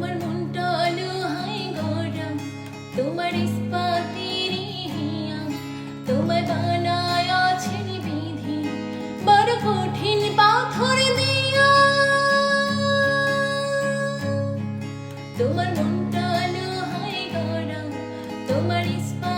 তোমার মনটা আলো হাই গরম তোমার ইস্পাতের তোমার বানায় বিধি, বড় কঠিন পাথর দিয়া। তোমার মনটা আলো হাই গরম তোমার ইস্পাত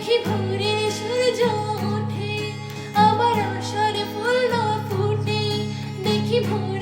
দেখি ভোরে সূর্য ওঠে আবার আসর ফুল না ফুটে দেখি ভোরে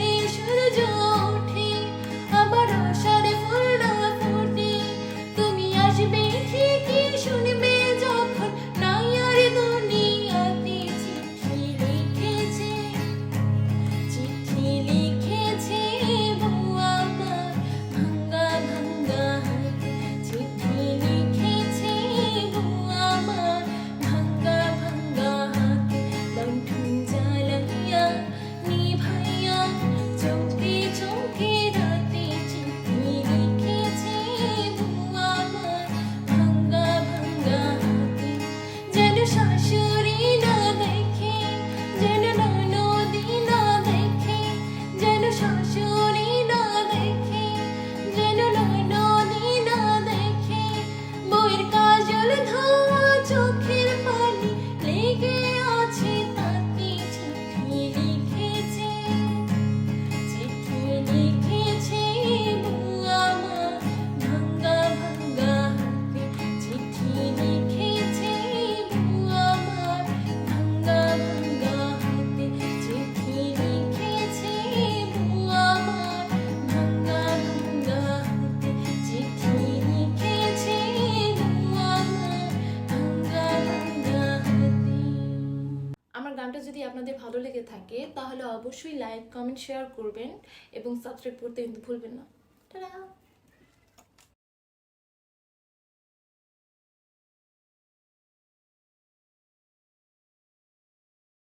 আপনাদের ভালো লেগে থাকে, তাহলে অবশ্যই লাইক কমেন্ট শেয়ার করবেন এবং সাবস্ক্রাইব করতে কিন্তু ভুলবেন না। টাটা!